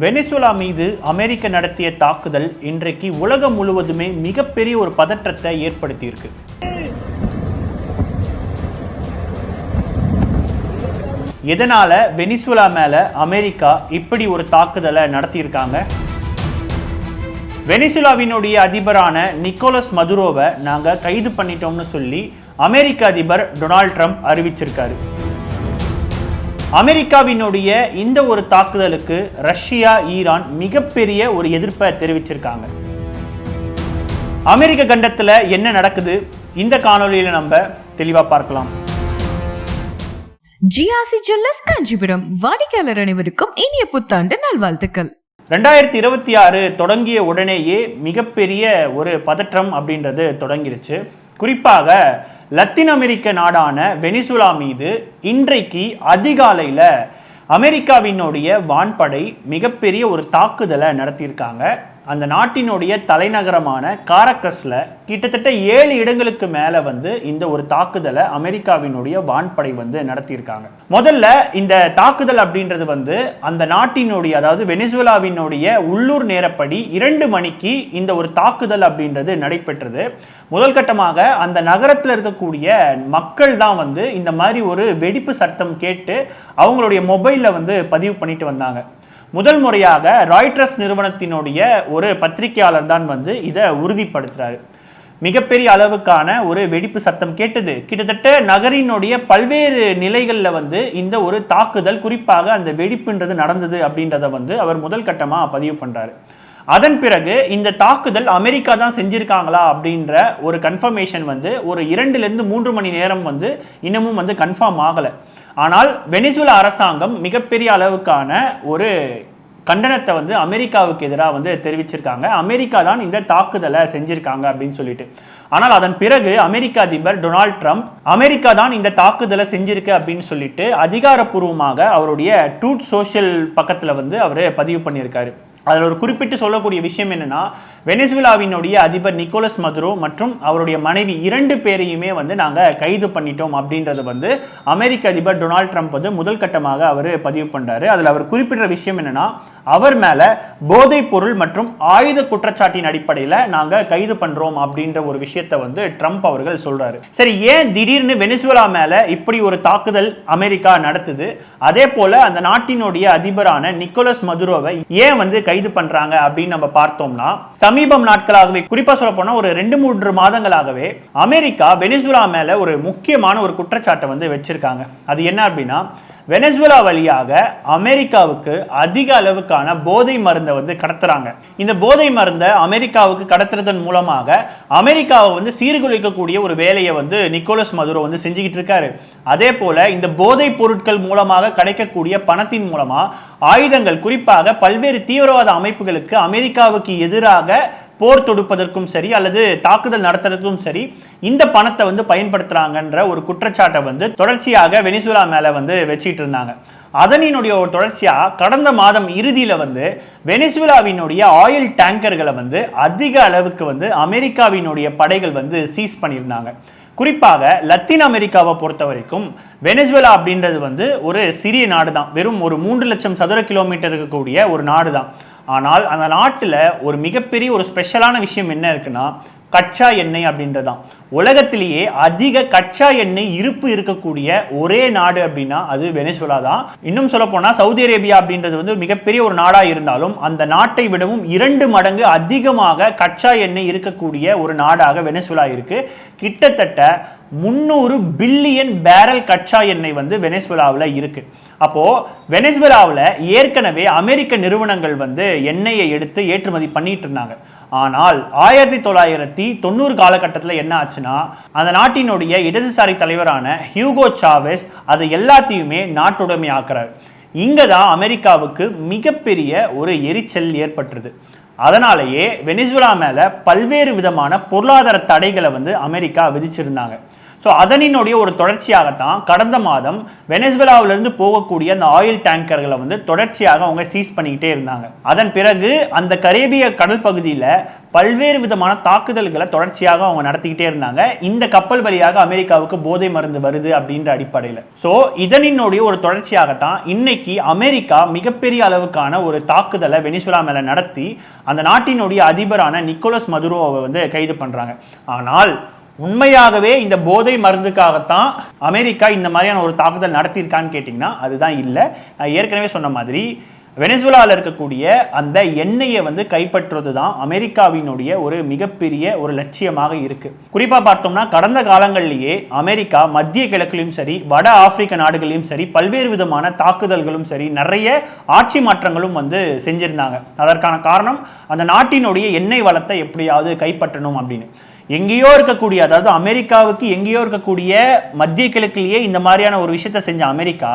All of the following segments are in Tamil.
வெனிசுலா மீது அமெரிக்க நடத்திய தாக்குதல் இன்றைக்கு உலகம் முழுவதுமே மிகப்பெரிய ஒரு பதற்றத்தை ஏற்படுத்தியிருக்கு. எதனால வெனிசுலா மேல அமெரிக்கா இப்படி ஒரு தாக்குதலை நடத்தியிருக்காங்க? வெனிசுலாவினுடைய அதிபரான நிக்கோலஸ் மதுரோவை நாங்கள் கைது பண்ணிட்டோம்னு சொல்லி அமெரிக்க அதிபர் டொனால்ட் ட்ரம்ப் அறிவிச்சிருக்காரு. அமெரிக்காவினுடைய இந்த ஒரு தாக்குதலுக்கு ரஷ்யா ஈரான் மிகப்பெரிய ஒரு எதிர்ப்பை தெரிவிச்சிருக்காங்க. அமெரிக்க கண்டத்துல என்ன நடக்குது? இந்த காணொளியில நம்ம தெளிவா பார்க்கலாம். ஜிஆர்சி ஜுவல்லர்ஸ் காஞ்சிபுரம் வாடிக்கையாளர் அனைவருக்கும் இனிய புத்தாண்டு நல்வாழ்த்துக்கள். ரெண்டாயிரத்தி இருபத்தி ஆறு தொடங்கிய உடனேயே மிகப்பெரிய ஒரு பதற்றம் அப்படின்றது தொடங்கிருச்சு. குறிப்பாக லத்தீன் அமெரிக்க நாடான வெனிசுலா மீது இன்றைக்கு அதிகாலையில் அமெரிக்காவினுடைய வான்படை மிகப்பெரிய ஒரு தாக்குதலை நடத்தியிருக்காங்க. அந்த நாட்டினுடைய தலைநகரமான காரக்கஸ்ல கிட்டத்தட்ட ஏழு இடங்களுக்கு மேல வந்து இந்த ஒரு தாக்குதலை அமெரிக்காவினுடைய வான்படை வந்து நடத்தியிருக்காங்க. முதல்ல இந்த தாக்குதல் அப்படின்றது வந்து அந்த நாட்டினுடைய அதாவது வெனிசுலாவினுடைய உள்ளூர் நேரப்படி இரண்டு மணிக்கு இந்த ஒரு தாக்குதல் அப்படின்றது நடைபெற்றது. முதல் கட்டமாக அந்த நகரத்தில் இருக்கக்கூடிய மக்கள் தான் வந்து இந்த மாதிரி ஒரு வெடிப்பு சத்தம் கேட்டு அவங்களுடைய மொபைலில் வந்து பதிவு பண்ணிட்டு வந்தாங்க. முதல் முறையாக ராய்ட்ரஸ் நிறுவனத்தினுடைய ஒரு பத்திரிகையாளர் தான் வந்து இதை உறுதிப்படுத்துறாரு. மிகப்பெரிய அளவுக்கான ஒரு வெடிப்பு சத்தம் கேட்டது. கிட்டத்தட்ட நகரினுடைய பல்வேறு நிலைகளில் வந்து இந்த ஒரு தாக்குதல் குறிப்பாக அந்த வெடிப்புன்றது நடந்தது அப்படின்றத வந்து அவர் முதல் கட்டமாக பதிவு பண்ணுறாரு அதன் பிறகு இந்த தாக்குதல் அமெரிக்கா தான் செஞ்சுருக்காங்களா அப்படின்ற ஒரு கன்ஃபர்மேஷன் வந்து ஒரு இரண்டுலேருந்து மூன்று மணி நேரம் வந்து இன்னமும் வந்து கன்ஃபார்ம் ஆகலை. ஆனால் வெனிசுலா அரசாங்கம் மிகப்பெரிய அளவுக்கான ஒரு கண்டனத்தை வந்து அமெரிக்காவுக்கு எதிராக வந்து தெரிவிச்சிருக்காங்க. அமெரிக்கா தான் இந்த தாக்குதலை செஞ்சிருக்காங்க அப்படின்னு சொல்லிட்டு. ஆனால் அதன் பிறகு அமெரிக்க அதிபர் டொனால்ட் ட்ரம்ப் அமெரிக்கா தான் இந்த தாக்குதலை செஞ்சிருக்கு அப்படின்னு சொல்லிட்டு அதிகாரப்பூர்வமாக அவருடைய ட்ரூத் சோஷியல் பக்கத்தில் வந்து அவர் பதிவு பண்ணியிருக்காரு. அதில் ஒரு குறிப்பிட்டு சொல்லக்கூடிய விஷயம் என்னென்னா வெனிசுவிலாவினுடைய அதிபர் நிக்கோலஸ் மதுரோ மற்றும் அவருடைய மனைவி இரண்டு பேரையுமே வந்து நாங்கள் கைது பண்ணிட்டோம் அப்படின்றது வந்து அமெரிக்க அதிபர் டொனால்ட் ட்ரம்ப் வந்து முதல் கட்டமாக அவர் பதிவு பண்ணுறாரு அதில் அவர் குறிப்பிட்ட விஷயம் என்னென்னா அவர் மேல போதைப் பொருள் மற்றும் ஆயுத குற்றச்சாட்டின் அடிப்படையில் நாங்கள் கைது பண்றோம் அப்படின்ற ஒரு விஷயத்தை வந்து ட்ரம்ப் அவர்கள் சொல்றாரு. சரி ஏன் திடீர்னு வெனிசுவலா மேல இப்படி ஒரு தாக்குதல் அமெரிக்கா நடத்துது? அதே போல அந்த நாட்டினுடைய அதிபரான நிக்கோலஸ் மதுரோவை ஏன் வந்து கைது பண்றாங்க அப்படின்னு நம்ம பார்த்தோம்னா சமீபம் நாட்களாகவே குறிப்பா சொல்ல போனா ஒரு ரெண்டு மூன்று மாதங்களாகவே அமெரிக்கா வெனிசுலா மேல ஒரு முக்கியமான ஒரு குற்றச்சாட்டை வந்து வச்சிருக்காங்க. அது என்ன அப்படின்னா வெனசுவலா வழியாக அமெரிக்காவுக்கு அதிக அளவுக்கான போதை மருந்தை வந்து கடத்துறாங்க. இந்த போதை மருந்தை அமெரிக்காவுக்கு கடத்துறதன் மூலமாக அமெரிக்காவை வந்து சீர்குலைக்கக்கூடிய ஒரு வேலையை வந்து நிக்கோலஸ் மதுரோ வந்து செஞ்சுக்கிட்டு இருக்காரு. அதே போல இந்த போதைப் பொருட்கள் மூலமாக கிடைக்கக்கூடிய பணத்தின் மூலமா ஆயுதங்கள் குறிப்பாக பல்வேறு தீவிரவாத அமைப்புகளுக்கு அமெரிக்காவுக்கு எதிராக போர் தொடுப்பதற்கும் சரி அல்லது தாக்குதல் நடத்துறதுக்கும் சரி இந்த பணத்தை வந்து பயன்படுத்துறாங்கன்ற ஒரு குற்றச்சாட்டை வந்து தொடர்ச்சியாக வெனிசுலா மேல வந்து வச்சிட்டு இருந்தாங்க. அதனினுடைய ஒரு தொடர்ச்சியாக கடந்த மாதம் இறுதியில் வந்து வெனிசுலாவினுடைய ஆயில் டேங்கர்களை வந்து அதிக அளவுக்கு வந்து அமெரிக்காவினுடைய படைகள் வந்து சீஸ் பண்ணியிருந்தாங்க. குறிப்பாக லத்தீன் அமெரிக்காவை பொறுத்த வரைக்கும் வெனிசுவலா அப்படின்றது வந்து ஒரு சிறிய நாடு தான் வெறும் ஒரு மூன்று லட்சம் சதுர கிலோமீட்டர் இருக்கக்கூடிய ஒரு நாடு தான் ஆனால் அந்த நாட்டில் ஒரு மிகப்பெரிய ஒரு ஸ்பெஷலான விஷயம் என்ன இருக்குன்னா கச்சா எண்ணெய் அப்படின்றது தான் உலகத்திலேயே அதிக கச்சா எண்ணெய் இருப்பு இருக்கக்கூடிய ஒரே நாடு அப்படின்னா அது வெனிசுலா தான். இன்னும் சொல்ல போனால் சவுதி அரேபியா அப்படின்றது வந்து மிகப்பெரிய ஒரு நாடாக இருந்தாலும் அந்த நாட்டை விடவும் இரண்டு மடங்கு அதிகமாக கச்சா எண்ணெய் இருக்கக்கூடிய ஒரு நாடாக வெனிசுலா இருக்கு. கிட்டத்தட்ட முந்நூறு பில்லியன் பேரல் கச்சா எண்ணெய் வந்து வெனிசுலாவில் இருக்கு. அப்போ வெனிசுலாவில் ஏற்கனவே அமெரிக்க நிறுவனங்கள் வந்து எண்ணெயை எடுத்து ஏற்றுமதி பண்ணிட்டு இருந்தாங்க. ஆனால் ஆயிரத்தி தொள்ளாயிரத்தி தொண்ணூறு காலகட்டத்தில் என்ன ஆச்சுன்னா அந்த நாட்டினுடைய இடதுசாரி தலைவரான ஹியூகோ சாவேஸ் அது எல்லாத்தையுமே நாட்டுடைமை ஆக்குறாரு. இங்கே தான் அமெரிக்காவுக்கு மிகப்பெரிய ஒரு எரிச்சல் ஏற்பட்டுருது. அதனாலேயே வெனிசுலா மேலே பல்வேறு விதமான பொருளாதார தடைகளை வந்து அமெரிக்கா விதிச்சிருந்தாங்க. ஸோ அதனினுடைய ஒரு தொடர்ச்சியாகத்தான் கடந்த மாதம் வெனசுவேலாவிலிருந்து போகக்கூடிய அந்த ஆயில் டேங்கர்களை வந்து தொடர்ச்சியாக அவங்க சீஸ் பண்ணிக்கிட்டே இருந்தாங்க. அதன் பிறகு அந்த கரேபிய கடல் பகுதியில் பல்வேறு விதமான தாக்குதல்களை தொடர்ச்சியாக அவங்க நடத்திக்கிட்டே இருந்தாங்க. இந்த கப்பல் வழியாக அமெரிக்காவுக்கு போதை மருந்து வருது அப்படின்ற அடிப்படையில். ஸோ இதனினுடைய ஒரு தொடர்ச்சியாகத்தான் இன்னைக்கு அமெரிக்கா மிகப்பெரிய அளவுக்கான ஒரு தாக்குதலை வெனிசுலா மேலே நடத்தி அந்த நாட்டினுடைய அதிபரான நிக்கோலஸ் மதுரோவை வந்து கைது பண்ணுறாங்க ஆனால் உண்மையாகவே இந்த போதை மருந்துக்காகத்தான் அமெரிக்கா இந்த மாதிரியான ஒரு தாக்குதல் நடத்தியிருக்கான்னு கேட்டிங்கன்னா அதுதான் இல்லை. ஏற்கனவே சொன்ன மாதிரி வெனிசுலாவில் இருக்கக்கூடிய அந்த எண்ணெயை வந்து கைப்பற்றுவது தான் அமெரிக்காவினுடைய ஒரு மிகப்பெரிய ஒரு லட்சியமாக இருக்குது குறிப்பாக பார்த்தோம்னா கடந்த காலங்களிலேயே அமெரிக்கா மத்திய கிழக்குலையும் சரி வட ஆப்பிரிக்க நாடுகளிலும் சரி பல்வேறு விதமான தாக்குதல்களும் சரி நிறைய ஆட்சி மாற்றங்களும் வந்து செஞ்சிருந்தாங்க. அதற்கான காரணம் அந்த நாட்டினுடைய எண்ணெய் வளத்தை எப்படியாவது கைப்பற்றணும் அப்படின்னு. எங்கேயோ இருக்கக்கூடிய அதாவது அமெரிக்காவுக்கு எங்கேயோ இருக்கக்கூடிய மத்திய கிழக்கிலேயே இந்த மாதிரியான ஒரு விஷயத்த செஞ்ச அமெரிக்கா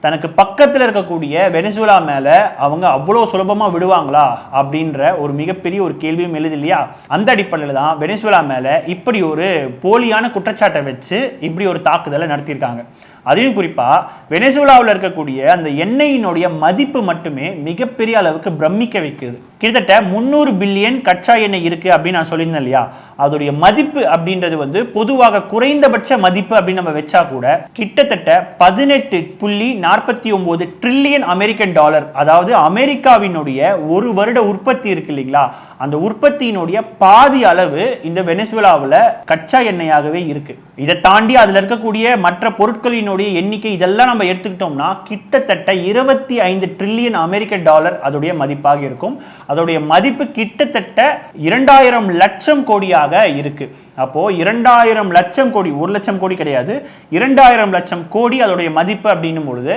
தனக்கு பக்கத்தில் இருக்கக்கூடிய வெனிசுலா மேலே அவங்க அவ்வளோ சுலபமாக விடுவாங்களா அப்படின்ற ஒரு மிகப்பெரிய ஒரு கேள்வியும் எழுது இல்லையா அந்த அடிப்படையில் தான் வெனிசுலா மேலே இப்படி ஒரு போலியான குற்றச்சாட்டை வச்சு இப்படி ஒரு தாக்குதலை நடத்தியிருக்காங்க. அதையும் குறிப்பாக வெனிசுலாவில் இருக்கக்கூடிய அந்த எண்ணெயினுடைய மதிப்பு மட்டுமே மிகப்பெரிய அளவுக்கு பிரமிக்க வைக்குது. கிட்டத்தட்ட முந்நூறு பில்லியன் கச்சா எண்ணெய் இருக்குது அப்படின்னு நான் சொல்லியிருந்தேன் இல்லையா? அதோடைய மதிப்பு அப்படின்றது வந்து பொதுவாக குறைந்தபட்ச மதிப்பு அப்படின்னு நம்ம வச்சா கூட கிட்டத்தட்ட பதினெட்டு புள்ளி நாற்பத்தி ஒம்பது ட்ரில்லியன் அமெரிக்கன் டாலர் அதாவது அமெரிக்காவினுடைய ஒரு வருட உற்பத்தி இருக்கு இல்லைங்களா? அந்த உற்பத்தியினுடைய பாதி அளவு இந்த வெனிசுலாவில் கச்சா எண்ணெயாகவே இருக்கு. இதை தாண்டி அதில் இருக்கக்கூடிய மற்ற பொருட்களினுடைய எண்ணிக்கை இதெல்லாம் நம்ம எடுத்துக்கிட்டோம்னா கிட்டத்தட்ட இருபத்தி ஐந்து ட்ரில்லியன் அமெரிக்க டாலர் அதோடைய மதிப்பாக இருக்கும். அதோடைய மதிப்பு கிட்டத்தட்ட இரண்டாயிரம் லட்சம் கோடியாக இருக்கு. அப்போ இரண்டாயிரம் லட்சம் கோடி ஒரு லட்சம் கோடி கிடையாது. இரண்டாயிரம் லட்சம் கோடி அதோடைய மதிப்பு அப்படின்னும் பொழுது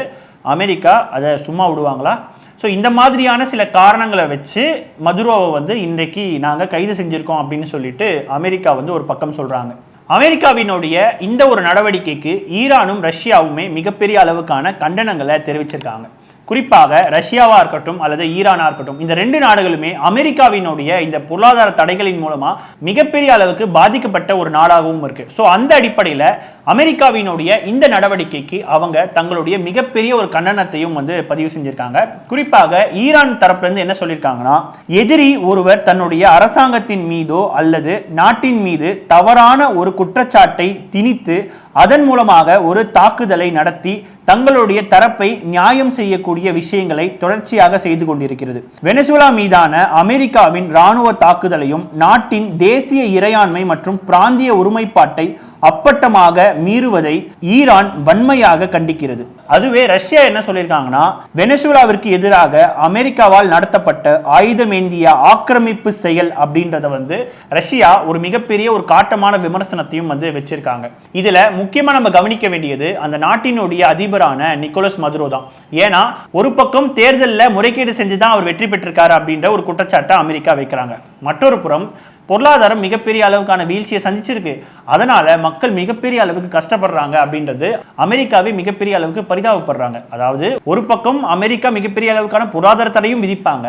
அமெரிக்கா அதை சும்மா விடுவாங்களா? ஸோ இந்த மாதிரியான சில காரணங்களை வச்சு மதுரோவை வந்து இன்றைக்கு நாங்கள் கைது செஞ்சுருக்கோம் அப்படின்னு சொல்லிட்டு அமெரிக்கா வந்து ஒரு பக்கம் சொல்கிறாங்க அமெரிக்காவினுடைய இந்த ஒரு நடவடிக்கைக்கு ஈரானும் ரஷ்யாவுமே மிகப்பெரிய அளவுக்கான கண்டனங்களை தெரிவிச்சிருக்காங்க. குறிப்பாக ரஷ்யாவாக இருக்கட்டும் அல்லது ஈரானாக இருக்கட்டும் இந்த ரெண்டு நாடுகளுமே அமெரிக்காவினுடைய இந்த பொருளாதார தடைகளின் மூலமாக மிகப்பெரிய அளவுக்கு பாதிக்கப்பட்ட ஒரு நாடாகவும் இருக்கு. ஸோ அந்த அடிப்படையில் அமெரிக்காவினுடைய இந்த நடவடிக்கைக்கு அவங்க தங்களுடைய மிகப்பெரிய ஒரு கண்டனத்தையும் வந்து பதிவு செஞ்சிருக்காங்க. குறிப்பாக ஈரான் தரப்புலேருந்து என்ன சொல்லியிருக்காங்கன்னா எதிரி ஒருவர் தன்னுடைய அரசாங்கத்தின் மீதோ அல்லது நாட்டின் மீது தவறான ஒரு குற்றச்சாட்டை திணித்து அதன் மூலமாக ஒரு தாக்குதலை நடத்தி தங்களுடைய தரப்பை நியாயம் செய்யக்கூடிய விஷயங்களை தொடர்ச்சியாக செய்து கொண்டிருக்கிறது. வெனசுலா மீதான அமெரிக்காவின் ராணுவ தாக்குதலையும் நாட்டின் தேசிய இறையாண்மை மற்றும் பிராந்திய ஒருமைப்பாட்டை அப்பட்டமாக மீறுவதை ஈரான் வன்மையாக கண்டிக்கிறது. அதுவே ரஷ்யா என்ன சொல்லியிருக்காங்கன்னா வெனிசுலாவிற்கு எதிராக அமெரிக்காவால் நடத்தப்பட்ட ஆயுதமேந்திய ஆக்கிரமிப்பு செயல் அப்படின்றத வந்து ரஷ்யா ஒரு மிகப்பெரிய ஒரு காட்டமான விமர்சனத்தையும் வந்து வச்சிருக்காங்க. இதுல முக்கியமா நம்ம கவனிக்க வேண்டியது அந்த நாட்டினுடைய அதிபரான நிக்கோலஸ் மதுரோ தான். ஏன்னா ஒரு பக்கம் தேர்தலில் முறைகேடு செஞ்சு தான் அவர் வெற்றி பெற்றிருக்காரு அப்படின்ற ஒரு குற்றச்சாட்டை அமெரிக்கா வைக்கிறாங்க. மற்றொரு புறம் பொருளாதாரம் மிகப்பெரிய அளவுக்கான வீழ்ச்சியை சந்திச்சிருக்கு. அதனால மக்கள் மிகப்பெரிய அளவுக்கு கஷ்டப்படுறாங்க அப்படின்றது அமெரிக்காவே மிகப்பெரிய அளவுக்கு பரிதாபப்படுறாங்க. அதாவது ஒரு பக்கம் அமெரிக்கா மிகப்பெரிய அளவுக்கான பொருளாதார தடையும் விதிப்பாங்க.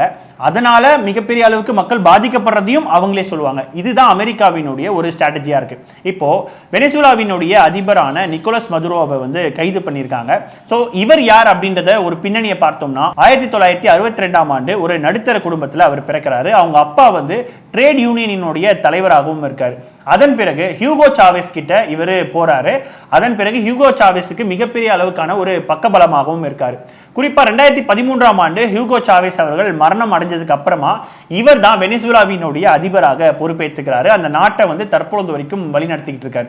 அதனால மிகப்பெரிய அளவுக்கு மக்கள் பாதிக்கப்படுறதையும் அவங்களே சொல்லுவாங்க. இதுதான் அமெரிக்காவினுடைய ஒரு ஸ்ட்ராட்டஜியா இருக்கு. இப்போ வெனிசுலாவினுடைய அதிபரான நிக்கோலஸ் மதுரோவை வந்து கைது பண்ணியிருக்காங்க. ஸோ இவர் யார் அப்படின்றத ஒரு பின்னணியை பார்த்தோம்னா ஆயிரத்தி தொள்ளாயிரத்தி அறுபத்தி ரெண்டாம் ஆண்டு ஒரு நடுத்தர குடும்பத்தில் அவர் பிறக்கிறாரு. அவங்க அப்பா வந்து ட்ரேட் யூனியனினுடைய தலைவராகவும் இருக்காரு. அதன் பிறகு ஹியூகோ சாவேஸ் கிட்ட இவர் போறாரு. அதன் பிறகு ஹியூகோ சாவேஸுக்கு மிகப்பெரிய அளவுக்கான ஒரு பக்கபலமாகவும் இருக்காரு. குறிப்பா ரெண்டாயிரத்தி பதிமூன்றாம் ஆண்டு ஹியூகோ சாவேஸ் அவர்கள் மரணம் அடைஞ்சதுக்கு அப்புறமா இவர் தான் வெனிசுலாவினுடைய அதிபராக பொறுப்பேற்றுக்கிறாரு அந்த நாட்டை வந்து தற்பொழுது வரைக்கும் வழிநடத்திக்கிட்டு இருக்காரு.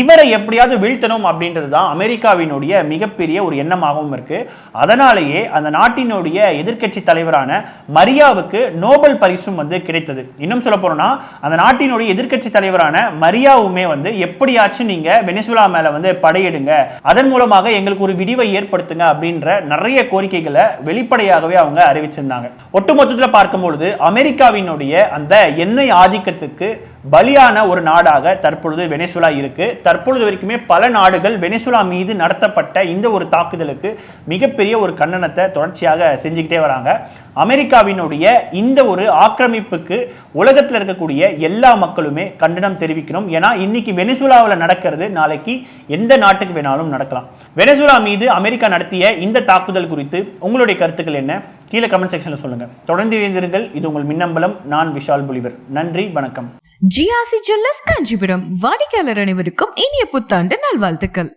இவரை எப்படியாவது வீழ்த்தணும் அப்படின்றது தான் அமெரிக்காவினுடைய மிகப்பெரிய ஒரு எண்ணமாகவும் இருக்கு. அதனாலேயே அந்த நாட்டினுடைய எதிர்க்கட்சி தலைவரான மரியாவுக்கு நோபல் பரிசும் வந்து கிடைத்தது. இன்னும் சொல்ல போறோம்னா அந்த நாட்டினுடைய எதிர்க்கட்சி தலைவரான மரியாவுமே வந்து எப்படியாச்சும் நீங்க வெனிசுலா மேல வந்து படையிடுங்க. அதன் மூலமாக எங்களுக்கு ஒரு விடிவை ஏற்படுத்துங்க அப்படின்ற நிறைய கோரிக்கைகளை வெளிப்படையாகவே அவங்க அறிவிச்சிருந்தாங்க. ஒட்டுமொத்தத்தில் பார்க்கும்பொழுது அமெரிக்காவினுடைய அந்த எண்ணெய் ஆதிக்கத்துக்கு பலியான ஒரு நாடாக தற்பொழுது வெனிசுலா இருக்கு. தற்பொழுது வரைக்குமே பல நாடுகள் வெனிசுலா மீது நடத்தப்பட்ட இந்த ஒரு தாக்குதலுக்கு மிகப்பெரிய ஒரு கண்டனத்தை தொடர்ச்சியாக செஞ்சுக்கிட்டே வராங்க. அமெரிக்காவினுடைய இந்த ஒரு ஆக்கிரமிப்புக்கு உலகத்தில் இருக்கக்கூடிய எல்லா மக்களுமே கண்டனம் தெரிவிக்கணும். ஏன்னா இன்னைக்கு வெனிசுலாவில் நடக்கிறது நாளைக்கு எந்த நாட்டுக்கு வேணாலும் நடக்கலாம். வெனிசுலா மீது அமெரிக்கா நடத்திய இந்த தாக்குதல் குறித்து உங்களுடைய கருத்துக்கள் என்ன? கீழே கமெண்ட் செக்ஷனில் சொல்லுங்கள் தொடர்ந்து இணைந்திருங்கள். இது உங்கள் மின்னம்பலம். நான் விஷால் புலிவர். நன்றி வணக்கம். GRC jewellers Kanchipuram. வாடிக்கையாளர் அனைவருக்கும் இனிய புத்தாண்டு நல்வாழ்த்துக்கள்.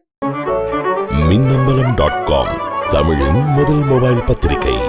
மின்னம்பலம் டாட் காம் தமிழின் முதல் மொபைல் பத்திரிகை.